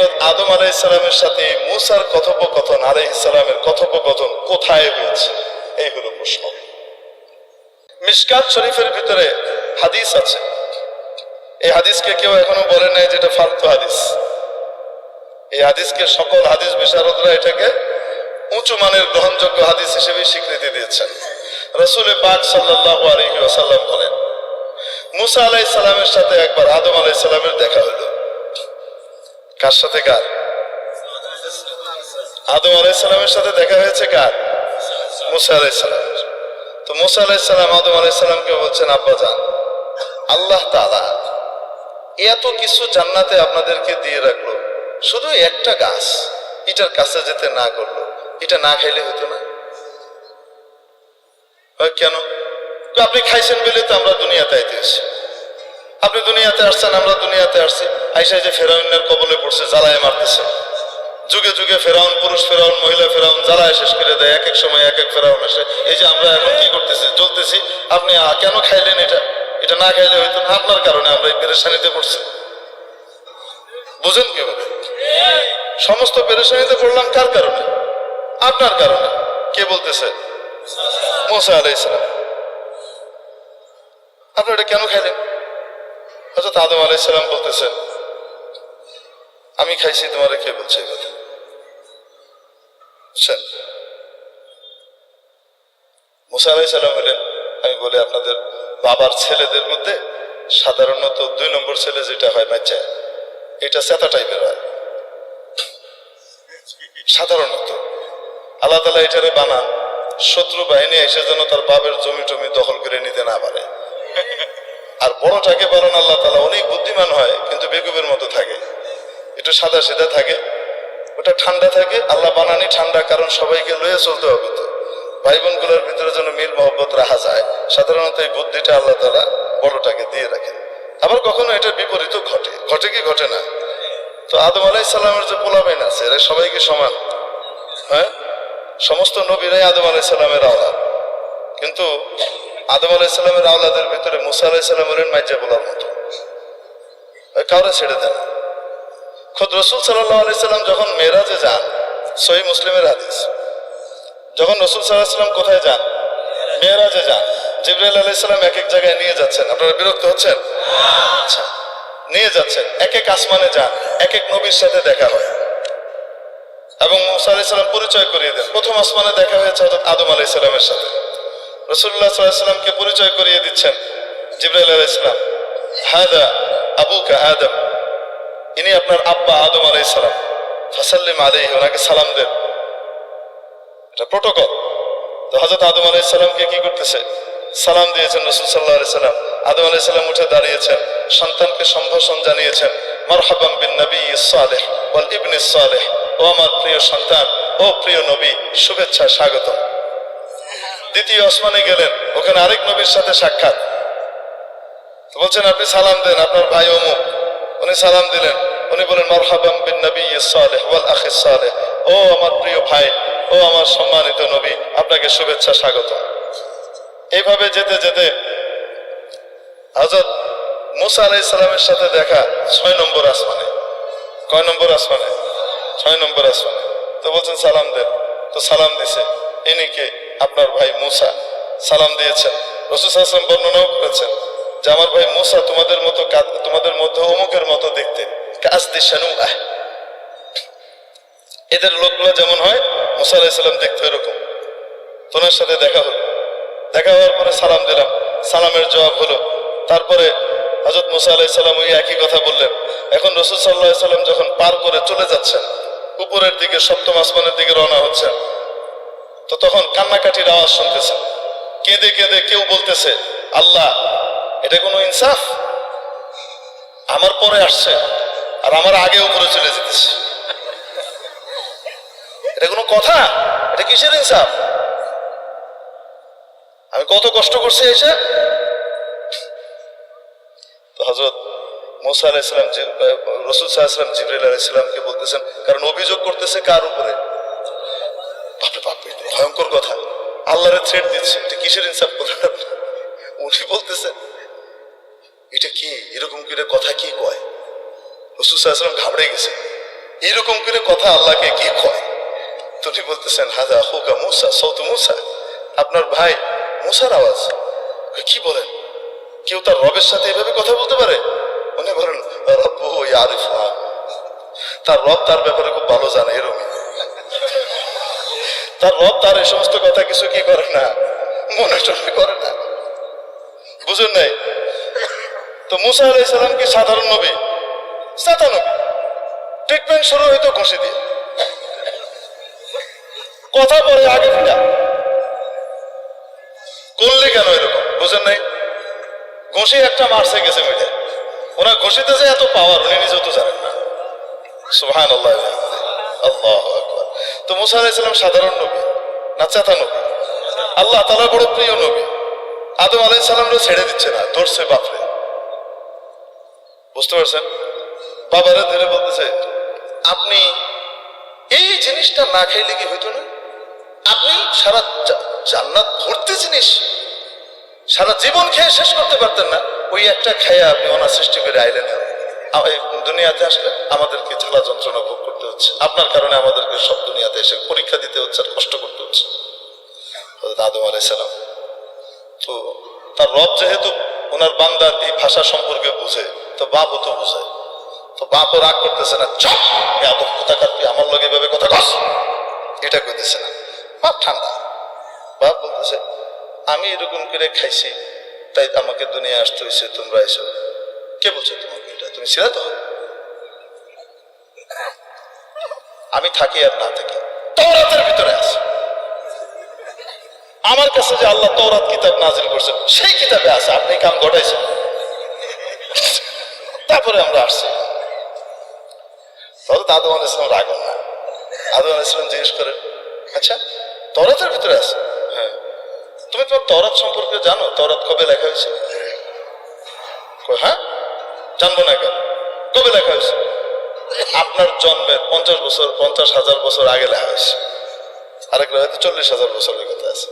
হজরত আদম আলাই ইসলামের সাথে মুসার কথোপকথন আলাই ইসলামের কথোপকথন কোথায় হয়েছে? এই হলো প্রশ্ন। মিশকাত শরীফের ভিতরে হাদিস আছে। এই হাদিসকে কেউ এখনও বলে নাই যেটা ফালতু হাদিস। এই হাদিসকে সকল হাদিস বিশারদরা এটাকে উঁচু মানের গ্রহণযোগ্য হাদিস হিসেবে স্বীকৃতি দিয়েছেন। রসুল পাক সাল্লাহ আলহি আসাল্লাম বলেন, মুসা আলাই সালামের সাথে একবার আদম আলাই সালামের দেখা হলো। কার সাথে কার? আদম আলাই সালামের সাথে দেখা হয়েছে কার? মুসা আলাই সালামের তো মুসা আলাই সালাম, আদম আলাই সালামকে বলছেন, আব্বা যান আল্লাহ তালা এত কিছু জান্নাতে আপনাদেরকে দিয়ে রাখল। শুধু একটা গাছ, এটার কাছে যেতে না করল। এটা না খাইলে হতো না? কেন? আপনি খাইছেন বলে তো আমরা দুনিয়াতে আইতে এসেছি আপনি দুনিয়াতে আসছেন, আমরা দুনিয়াতে আসছি। আইসা যে ফেরাউনের কবলে পড়ছে, জ্বালায় মারতেছে। যুগে যুগে ফেরাউন, পুরুষ ফেরাউন, মহিলা ফেরাউন, জ্বালায় শেষ করে দেয়। এক এক সময় এক এক ফেরাউন আসে। এই যে আমরা এখন কি করতেছি? চলতেছি আপনি কেন খাইলেন এটা? এটা না খাইলে হয়তো না আপনার কারণে আমরা এই পেরেশানিতে পড়ছি। বুঝেন কীভাবে? সমস্ত পেরেশানিতে পড়লাম কার কারণে? আপনার কারণে। কে বলতেছে? মোসা আলাই ইসলাম আপনি এটা কেন খাইলেন? হয়তো আদম আলাই সালাম বলতেছেন, আমি খাইছি, তোমার কে বলছে কথা? বুঝছেন মুসা আলাই সালাম হলেন আমি বলি, আপনাদের বাবার ছেলেদের মধ্যে সাধারণত দুই নম্বর ছেলে যেটা হয় বাচ্চা, এটা সেতা টাইপের হয়। সাধারণত। আল্লাহ তালা এটারে বানান, শত্রু বাহিনী এসে যেন তার বাবের জমি টমি দখল করে নিতে না পারে। বড়টাকে বলেন আল্লাহ তালা অনেক বুদ্ধিমান হয়, কিন্তু বেকুবের মতো থাকে। একটু সাদা সিধা থাকে, ওটা ঠান্ডা থাকে, আল্লাহ বানানি ঠান্ডা, কারণ সবাইকে লয়ে চলতে হবে তো। ভাই বোনগুলোর ভিতরে যেন মিল, মহব্বত রাখা যায়, সাধারণত এই বুদ্ধিটা আল্লাহ তালা বড়টাকে দিয়ে রাখেন। আবার কখনো এটার বিপরীত ঘটে ঘটে কি ঘটে না? তো আদম আলাই সাল্লামের যে পোলাবেন আছে, এরা সবাইকে সমান হ্যাঁ? সমস্ত নবীরাই আদম আলাই সাল্লামের আওলাদ। কিন্তু আদম আলাই সাল্লামের আওলাদের ভিতরে মুসা আলাই সাল্লাম হলেন মাইজা বলার মতো কাউরে ছেড়ে দেন। খোদ রসুল সাল্লাহ আলি সাল্লাম যখন মেয়েরাজে যান সহি মুসলিমের হাদিস, যখন রসুল সাল্লাহ সাল্লাম কোথায় যান? মেয়েরাজে যান। জিবরাইল আলাই সাল্লাম এক এক জায়গায় নিয়ে যাচ্ছেন। আপনারা বিরক্ত হচ্ছেন? আচ্ছা নিয়ে যাচ্ছেন। এক এক আসমানে যান, এক এক নবীর সাথে দেখা হয়। এবং মুসা আলাই সাল্লাম পরিচয় করিয়ে দেন। প্রথম আসমানে দেখা হয়েছে হজরত আদম আলাই সাল্লামের সাথে। রসুল্লাহ সাল্লামকে পরিচয় করিয়ে দিচ্ছেন জিব্রাইল আলাই সাল্লাম হাদা আবুকা আদম। ইনি আপনার আব্বা আদম আলাই সালাম। ফাসাল্লিম আলাই ওনাকে সালাম দেন। এটা প্রোটোকল। তো হজরত আদম আলাই সালামকে কি করতেছে? সালাম দিয়েছেন রসুল সাল্লাহ আলাই সাল্লাম আদম আলাই সাল্লাম উঠে দাঁড়িয়েছেন, সন্তানকে সম্ভাষণ জানিয়েছেন মারহাবাম বিন নবী সালেহ ওয়াল ইবনে সালেহ। ও আমার প্রিয় সন্তান, ও প্রিয় নবী, শুভেচ্ছা স্বাগতম। দ্বিতীয় আসমানে গেলেন, ওখানে আরেক নবীর সাথে সাক্ষাৎ। বলছেন, আপনি সালাম দেন, আপনার ভাই অমুক। উনি সালাম দিলেন, উনি বলেন মারহাবাম বিন নবী সালেহ আখিস সালেহ। ও আমার প্রিয় ভাই, ও আমার সম্মানিত নবী, আপনাকে শুভেচ্ছা স্বাগত। এইভাবে যেতে যেতে হজরত মুসা আলাই সালামের সাথে দেখা ছয় নম্বর আসমানে। কয় নম্বর আসমানে? ছয় নম্বর আসমানে। তো বলছেন, সালাম দেন। তো সালাম দিছে। ইনি কে? আপনার ভাই মুসা সালাম দিয়েছেন। রসুল আসলাম বর্ণনাও করেছেন যে, আমার ভাই মুসা তোমাদের মতো তোমাদের মধ্যে অমুকের মতো দেখতে। কাজ দিশানু আহ এদের লোকগুলো যেমন হয়, মুসা আলাইসাল্লাম দেখতে এরকম। তোনার সাথে দেখা হলো। দেখা হওয়ার পরে সালাম দিলাম। সালামের জবাব হলো, তারপরে হজরত মুসা আলাইসাল্লাম ওই একই কথা বললেন। এখন রসুল সাল্লাহ সাল্লাম যখন পার করে চলে যাচ্ছেন, উপরের দিকে সপ্তম আসমানের দিকে রওনা হচ্ছেন তো তখন কান্নাকাটির আওয়াজ শুনতেছেন কেঁদে কেঁদে কেউ বলতেছে, আল্লাহ, এটা কোনো ইনসাফ? আমার পরে আসছে আর আমার আগে উপরে চলে যেতেছে। এটা কোনো কথা? এটা কিসের ইনসাফ? আমি কত কষ্ট করছি এসে তো হজরত মোসা আলাইসালাম রসুল সাহাশালাম জিবরাইল আলাইসালামকে বলতেছেন, কারণ অভিযোগ করতেছে কার উপরে? ভয়ঙ্কর কথা। আল্লাহরে থ্রেট দিচ্ছে। এটা কিসের ইনসাফ করলেন? উনি বলতেছেন, এটা কি? এরকম করে কথা কি কয়? রসুল ঘাবড়ে গেছে। এরকম করে কথা আল্লাহকে কি কয়? বলতেছেন, হাজা হুকা মুসা সৌত মুসা। আপনার ভাই মুসার আওয়াজ। কি বলেন? কেউ তার রবের সাথে এভাবে কথা বলতে পারে? উনি বলেন, রব্বু ইয়ারিফ তার রব তার ব্যাপারে খুব ভালো জানে এরকমই তার রব তার এই সমস্ত কথা কিছু কি করে না? মনে টনে করে না। বুঝুন নাই? তো মুসা আলাই সালাম কি সাধারণ নবী? সাদা নবী। ট্রিটমেন্ট শুরু হইতো ঘষে দিয়ে। কথা বলে আগে ফিরা। করলে কেন এরকম? বুঝেন নাই? ঘষে একটা মারছে গেছে মিলে ওনার ঘষিতে যে এত পাওয়ার উনি নিজেও তো জানেন না। সুহান আল্লাহ আল্লাহ তো মুসা আলাইসালাম সাধারণ নবী, না চেতা নবী? আল্লাহ তালা বড় প্রিয় নবী। আদম আলাই সালামরা ছেড়ে দিচ্ছে না, ধরছে বাপরে। বুঝতে পারছেন? বাবারা ধরে বলতেছে, আপনি এই জিনিসটা না খাইলে কি হইতো না? আপনি সারা জান্নাত ভর্তি জিনিস। সারা জীবন খেয়ে শেষ করতে পারতেন না। ওই একটা খেয়ে আপনি ওনার সৃষ্টি করে আইলেন। দুনিয়াতে আসলে আমাদেরকে জ্বালা যন্ত্রণা ভোগ করতে হচ্ছে। আপনার কারণে আমাদেরকে সব দুনিয়াতে এসে পরীক্ষা দিতে হচ্ছে আর কষ্ট করতে হচ্ছে। আদম আলাইসালাম তো তার রব যেহেতু ওনার বান্দার এই ভাষা সম্পর্কে বুঝে, তো বাপও তো বুঝে। তো বাপও রাগ করতেছে না, চপ! আদম কোথাকার? তুই আমার লগে এভাবে কথা কস? এটা করতেছে না। বাপ ঠান্ডা। বাপ বলতেছে, আমি এরকম করে খাইছি, তাই আমাকে দুনিয়া আসতে হয়েছে তোমরা এসো। কে বলছো এটা তুমি ছিল তো? আমি থাকি আর না থাকি। তওরাতের ভিতরে আছে। আমার কাছে যে আল্লাহ তওরাত কিতাব নাজিল করছেন, সেই কিতাবে আছে। আপনি কাম ঘটাইছেন। তারপরে আমরা আসছি। তবে আল ইসলাম রাগন না। আল ইসলাম জিজ্ঞেস করেন আচ্ছা তরাতের ভিতরে আছে? হ্যাঁ। তুমি তোমার তরাত সম্পর্কে জানো? তরাত কবে লেখা হয়েছে? হ্যাঁ? জানব না কেন? কবে লেখা হয়েছে? আপনার জন্মের পঞ্চাশ বছর, পঞ্চাশ হাজার বছর আগে লেখা হয়েছে। আরেক হয়তো চল্লিশ হাজার বছরের কথা আছে।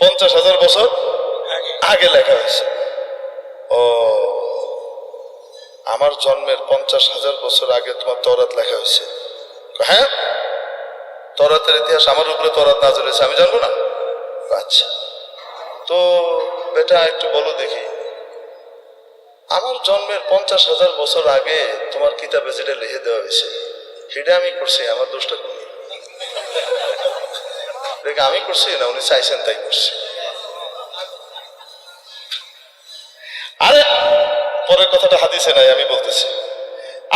পঞ্চাশ হাজার বছর আগে লেখা হয়েছে। ও, আমার জন্মের পঞ্চাশ হাজার বছর আগে তোমার তরাত লেখা হয়েছে। হ্যাঁ? তরাতের ইতিহাস আমার উপরে তরাত না হয়েছে, আমি জানব না? আচ্ছা। তো, বেটা, একটু বলো দেখি। আমার জন্মের পঞ্চাশ হাজার বছর আগে তোমার কিতাবে যেটা লিখে দেওয়া হয়েছে, সেটা আমি করছি, আমার দোষটা দেখে, আমি করছি না, উনি চাইছেন তাই করছি। আরে, পরের কথাটা হাদিসে নাই, আমি বলতেছি।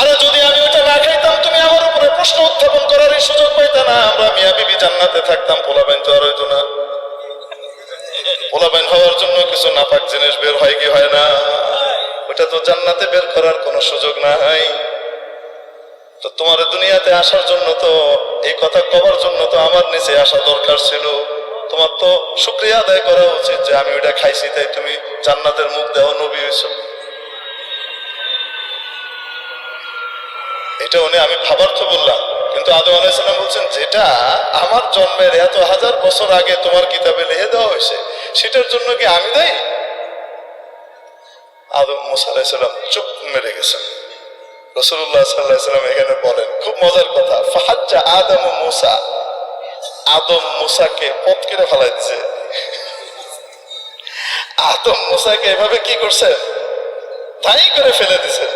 আরে, যদি আমি ওটা না খাইতাম, তুমি আমার উপরে প্রশ্ন উত্থাপন করার সুযোগ পাইতে না। আমরা মিয়া বিবি জান্নাতে থাকতাম পোলাবেন তো আর হইতো না। পোলাবেন হওয়ার জন্য কিছু নাপাক জিনিস বের হয় কি হয় না? ওটা তো জান্নাতে বের করার কোনো সুযোগ নাই। তো তোমার দুনিয়াতে আসার জন্য তো, এই কথা কবার জন্য তো আমার নিচে আসা দরকার ছিল। তোমার তো শুক্রিয়া আদায় করা উচিত যে আমি ওটা খাইছি, তাই তুমি জান্নাতের মুখ দেওয়া নবী হয়েছ। এটা উনি আমি ভাবার তো বললাম, কিন্তু আদম আলাইসাল্লাম বলছেন, যেটা আমার জন্মের এত হাজার বছর আগে তোমার কিতাবে লিখে দেওয়া হয়েছে, সেটার জন্য কি আমি দায়ী? আদম মুসা আলাইসাল্লাম চুপ মেরে গেছেন। রসুল্লাহ সাল্লাহ সাল্লাম এখানে বলেন, খুব মজার কথা, ফাহাজ্জা আদম ও মুসা, আদম মুসাকে পথ ফেলাই দিছে। আদম মুসাকে এভাবে কি করছেন তাই করে ফেলে দিছেন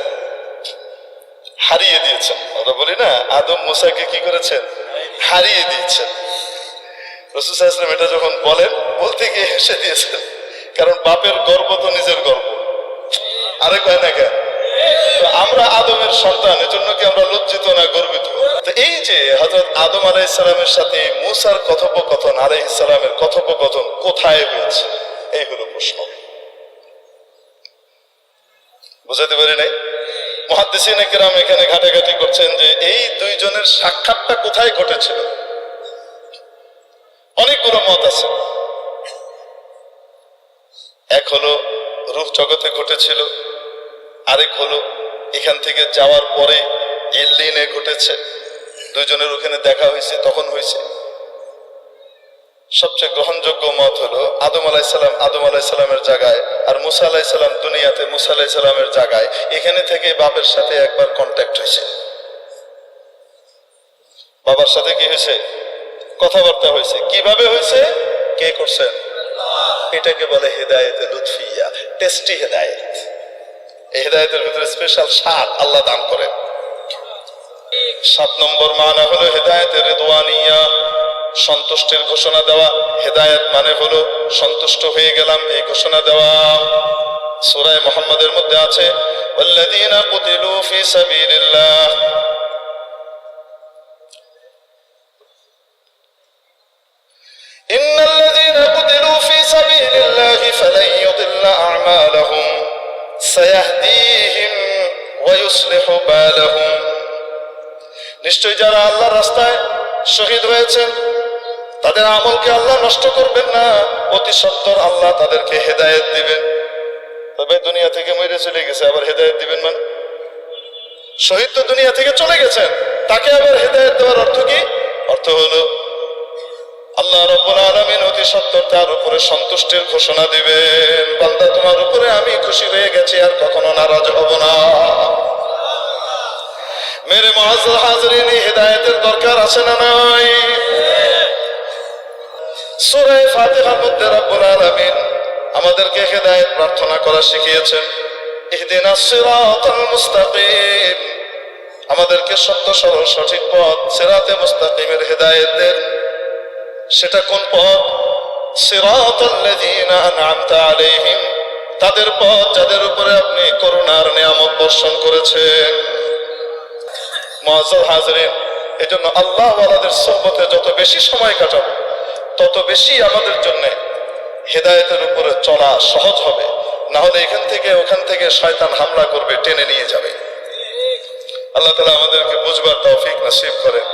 হারিয়ে দিয়েছেন। আমরা বলি না, আদম মুসাকে কি করেছেন হারিয়ে দিয়েছেন। রসুল সাল্লাম এটা যখন বলেন, বলতে গিয়ে হেসে দিয়েছেন। কারণ বাপের গর্ব তো নিজের গর্ব। আরে কয় না কেন? আমরা আদমের সন্তান, এজন্য কি আমরা লজ্জিত না গর্বিত? এই যে হজরত আদম আলাই ইসলামের সাথে মুসার কথোপকথন আলাই ইসলামের কথোপকথন কোথায় হয়েছে? এই হলো প্রশ্ন। বুঝাতে পারি নাই? মহাদিসিন কেরাম এখানে ঘাটাঘাটি করছেন যে এই দুইজনের সাক্ষাৎটা কোথায় ঘটেছিল? অনেকগুলো মত আছে। এক হলো রূপ জগতে ঘটেছিল। আরেক হলো, এখান থেকে যাওয়ার পরে এলিনে ঘটেছে। দুজনের ওখানে দেখা হয়েছে, তখন হয়েছে। সবচেয়ে গ্রহণযোগ্য মত হলো, আদম আলাইসাল্লাম আদম আলাইসাল্লামের জায়গায় আর মুসা আলাইসাল্লাম দুনিয়াতে মুসা আলাইসাল্লামের জায়গায়। এখানে থেকে বাপের সাথে একবার কন্ট্যাক্ট হয়েছে। বাবার সাথে কি হয়েছে? কথাবার্তা হয়েছে। কীভাবে হয়েছে? কে করছেন? এটাকে বলে হেদায়েতে লুৎফিয়া। টেস্টি হেদায়েত এই হেদায়েতের ভিতরে স্পেশাল স্বাদ আল্লাহ দান করেন সাত নম্বর মানা হলো হেদায়েতের রেদওয়ানিয়া সন্তুষ্টির ঘোষণা দেওয়া হেদায়েত মানে হলো সন্তুষ্ট হয়ে গেলাম এই ঘোষণা দেওয়া সূরায়ে মুহাম্মাদের মধ্যে আছে والذين قتلوا في سبيل الله سبيل الله فلن يضل أعمالهم سيهديهم ويصلح بالهم নিশ্চয় যারা আল্লাহর রাস্তায় শহীদ হয়েছেন তাদের আমলকে আল্লাহ নষ্ট করবেন না অতি সত্তর আল্লাহ তাদেরকে হেদায়েত দিবেন তবে দুনিয়া থেকে মরে চলে গেছে আবার হেদায়েত দিবেন মানে শহীদ তো দুনিয়া থেকে চলে গেছেন তাকে আবার হেদায়েত দেওয়ার অর্থ কি অর্থ হলো আল্লাহ রব্বুল আলামিন অতি সত্তর তার উপরে সন্তুষ্টির ঘোষণা দিবেন। বান্দা, তোমার উপরে আমি খুশি হয়ে গেছি, আর কখনো নারাজ হব না। মেরে মহাজর হাজরিন, হেদায়েতের দরকার আছে না নাই? সূরা ফাতিহার মধ্যে রব্বুল আলামিন আমাদেরকে হেদায়েত প্রার্থনা করা শিখিয়েছেন। ইহদিনাস সিরাতাল মুস্তাকিম। আমাদেরকে সত্য, সরল, সঠিক পথ, সিরাতে মুস্তাকিমের হেদায়েত দেন। সেটা কোন পথ? আলাইহিম, তাদের পথ যাদের উপরে আপনি করুণার নিয়ামত বর্ষণ করেছেন। মুআজ্জাল হাজরিন, এজন্য আল্লাহ ওয়ালাদের সোহবতে যত বেশি সময় কাটাবো, তত বেশি আমাদের জন্য হেদায়েতের উপরে চলা সহজ হবে। না হলে এখান থেকে ওখান থেকে শয়তান হামলা করবে, টেনে নিয়ে যাবে। আল্লাহ তালা আমাদেরকে বুঝবার তৌফিক নসিব করেন।